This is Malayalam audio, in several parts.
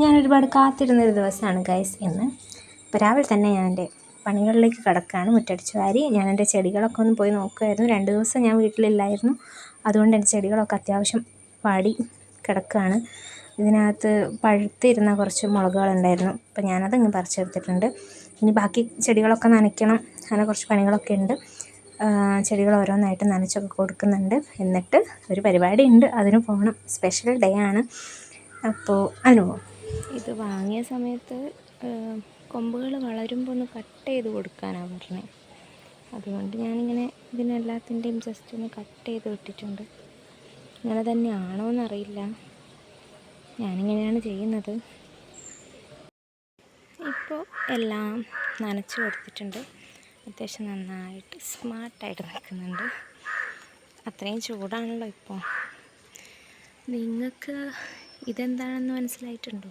ഞാൻ ഒരുപാട് കാത്തിരുന്നൊരു ദിവസമാണ് ഗൈസ് ഇന്ന്. ഇപ്പോൾ രാവിലെ തന്നെ ഞാൻ എന്റെ പണികളിലേക്ക് കിടക്കുകയാണ് മുറ്റടിച്ച് വാരി ഞാൻ എന്റെ ചെടികളൊക്കെ ഒന്ന് പോയി നോക്കുമായിരുന്നു രണ്ട് ദിവസം ഞാൻ വീട്ടിലില്ലായിരുന്നു. അതുകൊണ്ട് എന്റെ ചെടികളൊക്കെ അത്യാവശ്യം പാടി കിടക്കുകയാണ് ഇതിനകത്ത് പഴുത്തിരുന്ന കുറച്ച് മുളകുകളുണ്ടായിരുന്നു. അപ്പോൾ ഞാനതങ്ങ് പറിച്ചെടുത്തിട്ടുണ്ട്. ഇനി ബാക്കി ചെടികളൊക്കെ നനയ്ക്കണം. അങ്ങനെ കുറച്ച് പണികളൊക്കെ ഉണ്ട്. ചെടികൾ ഓരോന്നായിട്ട് നനച്ചൊക്കെ കൊടുക്കുന്നുണ്ട്. എന്നിട്ട് ഒരു പരിപാടി ഉണ്ട്. അതിന് പോകണം. സ്പെഷ്യൽ ഡേ ആണ്. അപ്പോൾ അതിന് പോകും ഇത് വാങ്ങിയ സമയത്ത് കൊമ്പുകൾ വളരുമ്പോൾ ഒന്ന് കട്ട് ചെയ്ത് കൊടുക്കാനാണ് പറഞ്ഞത് അതുകൊണ്ട് ഞാനിങ്ങനെ ഇതിനെല്ലാത്തിന്റെയും ജസ്റ്റ് ഒന്ന് കട്ട് ചെയ്ത് വിട്ടിട്ടുണ്ട്. ഇങ്ങനെ തന്നെയാണോ എന്നറിയില്ല. ഞാനിങ്ങനെയാണ് ചെയ്യുന്നത്. ഇപ്പോൾ എല്ലാം നനച്ച് കൊടുത്തിട്ടുണ്ട്. അത്യാവശ്യം നന്നായിട്ട് സ്മാർട്ടായിട്ട് നിൽക്കുന്നുണ്ട്. അത്രയും ചൂടാണല്ലോ ഇപ്പോൾ നിങ്ങൾക്ക് ഇതെന്താണെന്ന് മനസ്സിലായിട്ടുണ്ടോ?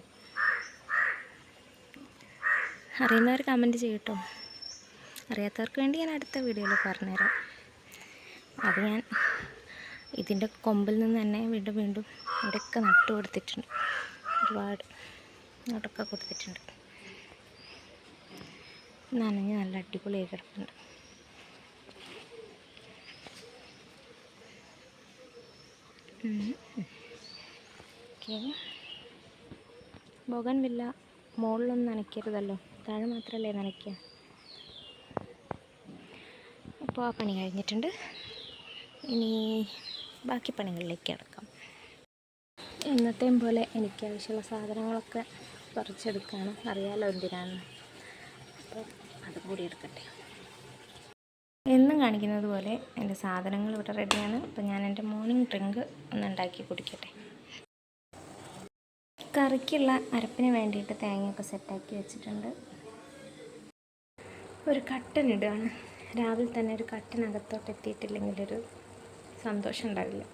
അറിയുന്നവർ കമന്റ് ചെയ്യട്ടോ. അറിയാത്തവർക്ക് വേണ്ടി ഞാൻ അടുത്ത വീഡിയോയിൽ പറഞ്ഞുതരാം. അത് ഞാൻ ഇതിന്റെ കൊമ്പിൽ നിന്ന് തന്നെ വീണ്ടും വീണ്ടും ഇവിടെയൊക്കെ നട്ടു കൊടുത്തിട്ടുണ്ട്. ഒരുപാട് നടക്ക കൊടുത്തിട്ടുണ്ട്. നനഞ്ഞ് നല്ല അടിപൊളിയായി കിടക്കുന്നുണ്ട് ഓക്കെ. ബോഗൻ വില്ല മുകളിലൊന്നും നനയ്ക്കരുതല്ലോ. താഴെ മാത്രമല്ലേ നനയ്ക്കുക അപ്പോൾ ആ പണി കഴിഞ്ഞിട്ടുണ്ട്. ഇനി ബാക്കി പണികളിലേക്ക് കിടക്കാം. എന്നത്തെയും പോലെ എനിക്ക് ആവശ്യമുള്ള സാധനങ്ങളൊക്കെ പറിച്ചെടുക്കാണ്. അറിയാലോ എന്തിനാണ് അപ്പോൾ അതും കൂടി എടുക്കട്ടെ. എന്നും കാണിക്കുന്നത് പോലെ എന്റെ സാധനങ്ങൾ ഇവിടെ റെഡിയാണ് അപ്പോൾ ഞാൻ എന്റെ മോർണിംഗ് ഡ്രിങ്ക് ഒന്ന് ഉണ്ടാക്കി കുടിക്കട്ടെ. കറിക്കുള്ള അരപ്പിന് വേണ്ടിയിട്ട് തേങ്ങയൊക്കെ സെറ്റാക്കി വെച്ചിട്ടുണ്ട്. ഒരു കട്ടൻ ഇടുകയാണ്. രാവിലെ തന്നെ ഒരു കട്ടനകത്തോട്ട് എത്തിയിട്ടില്ലെങ്കിലൊരു സന്തോഷം ഉണ്ടാവില്ല.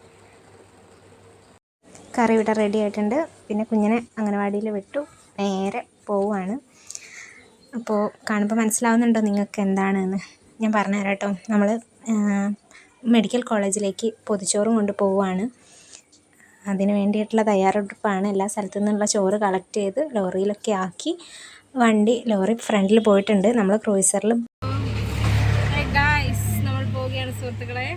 കറി ഇവിടെ റെഡി ആയിട്ടുണ്ട്. പിന്നെ കുഞ്ഞിനെ അംഗനവാടിയിൽ വിട്ടു. നേരെ പോവുകയാണ്. അപ്പോൾ കാണുമ്പോൾ മനസ്സിലാവുന്നുണ്ടോ നിങ്ങൾക്ക് എന്താണെന്ന്? ഞാൻ പറഞ്ഞു തരാം കേട്ടോ നമ്മൾ മെഡിക്കൽ കോളേജിലേക്ക് പൊതിച്ചോറും കൊണ്ട് പോവുകയാണ്. അതിന് വേണ്ടിയിട്ടുള്ള തയ്യാറെടുപ്പാണ്. എല്ലാ സ്ഥലത്തു നിന്നുള്ള ചോറ് കളക്ട് ചെയ്ത് ലോറിയിലൊക്കെ ആക്കി വണ്ടി ലോറി ഫ്രണ്ടിൽ പോയിട്ടുണ്ട്. നമ്മൾ ക്രൂയിസറിൽ നമ്മൾ പോവുകയാണ് സുഹൃത്തുക്കളെ.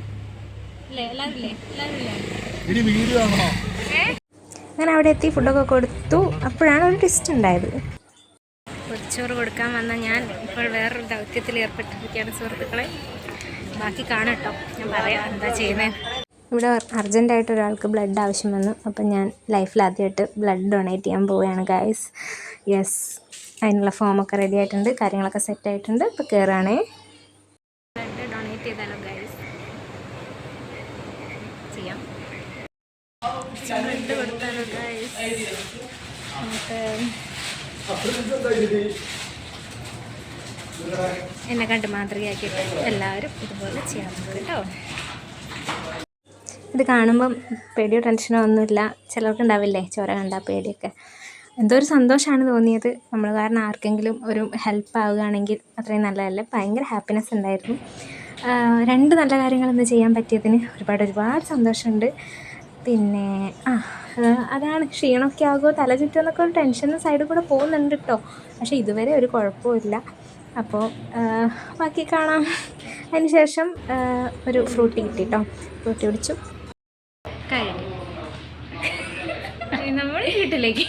അങ്ങനെ അവിടെ എത്തി ഫുഡൊക്കെ കൊടുത്തു. അപ്പോഴാണ് ഒരു ടെസ്റ്റ് ഉണ്ടായത്. പൊതിച്ചോറ് കൊടുക്കാൻ വന്ന ഞാൻ ഇപ്പോൾ വേറൊരു ദൗത്യത്തിൽ ഏർപ്പെട്ടിരിക്കുകയാണ് സുഹൃത്തുക്കളെ. ബാക്കി കാണട്ടോ ഞാൻ പറയാം എന്താ ചെയ്യുന്നത്. ഇവിടെ അർജന്റായിട്ട് ഒരാൾക്ക് ബ്ലഡ് ആവശ്യം വന്നു. അപ്പം ഞാൻ ലൈഫിൽ ആദ്യമായിട്ട് ബ്ലഡ് ഡൊണേറ്റ് ചെയ്യാൻ പോവുകയാണ് ഗായ്സ് യെസ് അതിനുള്ള ഫോമൊക്കെ റെഡി ആയിട്ടുണ്ട്. കാര്യങ്ങളൊക്കെ സെറ്റ് ആയിട്ടുണ്ട്. ഇപ്പോൾ കയറുകയാണേ ബ്ലഡ് ഡൊണേറ്റ് ചെയ്താലോ ഗായ്സ് ചെയ്യാം. എന്നെ കണ്ട് മാതൃകയാക്കിയിട്ട് എല്ലാവരും ഇതുപോലെ ചെയ്യാൻ നോക്കും കേട്ടോ? ഇത് കാണുമ്പം പേടിയോ ടെൻഷനോ ഒന്നുമില്ല. ചിലർക്ക് ഉണ്ടാവില്ലേ ചോര കണ്ടാൽ പേടിയൊക്കെ. എന്തോ ഒരു സന്തോഷമാണ് തോന്നിയത്. നമ്മൾ കാരണം ആർക്കെങ്കിലും ഒരു ഹെൽപ്പ് ആവുകയാണെങ്കിൽ അത്രയും നല്ലതല്ലേ. ഭയങ്കര ഹാപ്പിനെസ് ഉണ്ടായിരുന്നു. രണ്ട് നല്ല കാര്യങ്ങൾ ഇന്ന് ചെയ്യാൻ പറ്റിയതിന് ഒരുപാട് ഒരുപാട് സന്തോഷമുണ്ട്. പിന്നെ ആ അതാണ്. ക്ഷീണമൊക്കെ ആകുമോ തല ചുറ്റുമെന്നൊക്കെ ഒരു ടെൻഷൻ സൈഡിൽ കൂടെ പോകുന്നുണ്ട് കേട്ടോ പക്ഷേ ഇതുവരെ ഒരു കുഴപ്പമില്ല അപ്പോൾ ബാക്കി കാണാം. അതിന് ശേഷം ഒരു ഫ്രൂട്ടി കിട്ടി കേട്ടോ ഫ്രൂട്ടി കുടിച്ചു. നമ്മൾ വീട്ടിലേക്ക്.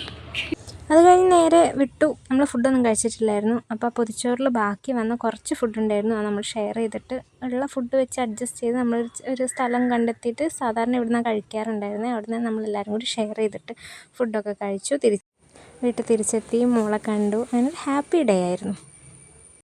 അത് കഴിഞ്ഞ് നേരെ വിട്ടു. നമ്മൾ ഫുഡൊന്നും കഴിച്ചിട്ടില്ലായിരുന്നു. അപ്പോൾ പൊതിച്ചോറിൽ ബാക്കി വന്ന കുറച്ച് ഫുഡ് ഉണ്ടായിരുന്നു. അത് നമ്മൾ ഷെയർ ചെയ്തിട്ട് ഉള്ള ഫുഡ് വെച്ച് അഡ്ജസ്റ്റ് ചെയ്ത് നമ്മൾ ഒരു സ്ഥലം കണ്ടെത്തിയിട്ട് സാധാരണ ഇവിടുന്ന് കഴിക്കാറുണ്ടായിരുന്നത് അവിടുന്ന് നമ്മളെല്ലാവരും കൂടി ഷെയർ ചെയ്തിട്ട് ഫുഡൊക്കെ കഴിച്ചു. തിരിച്ച് വീട്ടിൽ തിരിച്ചെത്തി. മോളെ കണ്ടു. അങ്ങനെ ഹാപ്പി ഡേ ആയിരുന്നു.